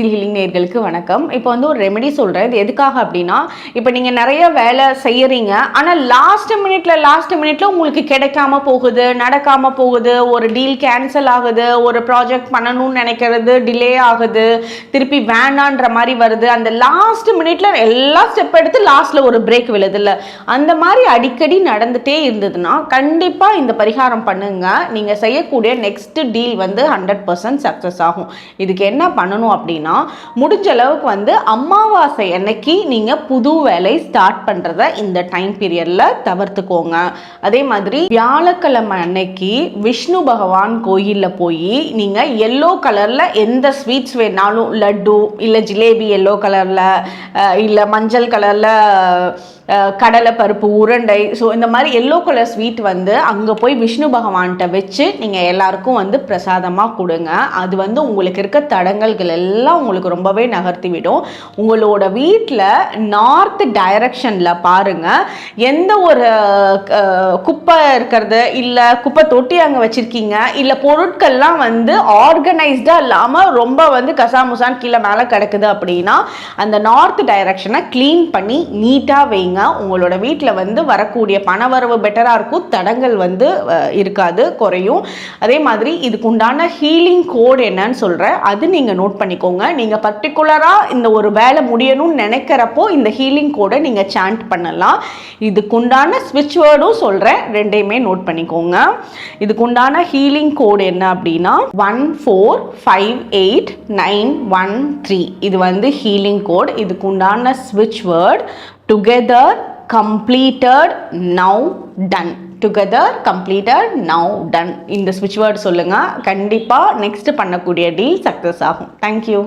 Healing நேர்களுக்கு வணக்கம். இப்போ வந்து ஒரு ரெமெடி சொல்கிறேன் இது எதுக்காக அப்படின்னா இப்போ நீங்கள் நிறைய வேலை செய்கிறீங்க ஆனால் லாஸ்ட் மினிட்ல லாஸ்ட் மினிட்ல உங்களுக்கு கிடைக்காம போகுது நடக்காமல் போகுது ஒரு டீல் கேன்சல் ஆகுது ஒரு ப்ராஜெக்ட் பண்ணணும்னு நினைக்கிறது டிலே ஆகுது திருப்பி வேணான்ற மாதிரி வருது. அந்த லாஸ்ட் மினிட்ல எல்லா ஸ்டெப் எடுத்து லாஸ்ட்டில் ஒரு பிரேக் விழுதுல்ல அந்த மாதிரி அடிக்கடி நடந்துட்டே இருந்ததுன்னா கண்டிப்பாக இந்த பரிகாரம் பண்ணுங்க. நீங்கள் செய்யக்கூடிய நெக்ஸ்ட் டீல் வந்து ஹண்ட்ரட் பர்சன்ட் சக்ஸஸ் ஆகும். இதுக்கு என்ன பண்ணணும் அப்படின்னு முடிஞ்ச அளவுக்கு வந்து அமாவாசை அன்னைக்கு நீங்கள் புது வேலை ஸ்டார்ட் பண்ணுறத இந்த டைம் பீரியடில் தவிர்த்துக்கோங்க. அதே மாதிரி வியாழக்கிழமை அன்னைக்கு விஷ்ணு பகவான் கோயிலில் போய் நீங்கள் எல்லோ கலரில் எந்த ஸ்வீட்ஸ் வேணாலும் லட்டு இல்லை ஜிலேபி எல்லோ கலரில் இல்லை மஞ்சள் கலரில் கடலை பருப்பு உருண்டை ஸோ இந்த மாதிரி எல்லோ கலர் ஸ்வீட் வந்து அங்கே போய் விஷ்ணு பகவான்கிட்ட வச்சு நீங்கள் எல்லாருக்கும் வந்து பிரசாதமாக கொடுங்க. அது வந்து உங்களுக்கு இருக்க தடங்கல்கள் எல்லாம் உங்களுக்கு ரொம்பவே நகர்த்தி விடும். உங்களோட வீட்டில் நார்த் டைரக்ஷனில் பாருங்கள் எந்த ஒரு குப்பை இருக்கிறது இல்லை குப்பை தொட்டி அங்கே வச்சுருக்கீங்க இல்லை பொருட்கள்லாம் வந்து ஆர்கனைஸ்டாக இல்லாமல் ரொம்ப வந்து கசாமுசான் கீழே மேலே கிடக்குது அப்படின்னா அந்த நார்த் டைரக்ஷனை க்ளீன் பண்ணி நீட்டாக வைங்க. உங்களோட வீட்டில் வந்து வரக்கூடிய பணவரவு பெட்டராக இருக்கும். தடங்கள் வந்து இருக்காது குறையும். அதே மாதிரி இதுக்கு உண்டான ஹீலிங் கோட் என்னன்னு சொல்கிறேன் அது நீங்கள் நோட் பண்ணிக்கோங்க. நீங்கள் பர்டிகுலராக இந்த ஒரு வேலை முடியணும்னு நினைக்கிறப்போ இந்த ஹீலிங் கோடை நீங்கள் சாண்ட் பண்ணலாம். இதுக்குண்டான ஸ்விட்ச் வேர்டும் சொல்கிறேன் ரெண்டையுமே நோட் பண்ணிக்கோங்க. இதுக்குண்டான ஹீலிங் கோடு என்ன அப்படின்னா one four five eight nine one three இது வந்து ஹீலிங் கோட் இதுக்குண்டான ஸ்விட்ச் word together completed now done together completed now done இந்த ஸ்விட்ச் வேர்டு சொல்லுங்கள் கண்டிப்பாக நெக்ஸ்ட்டு பண்ணக்கூடிய டீல் சக்ஸஸ் ஆகும். தேங்க்யூ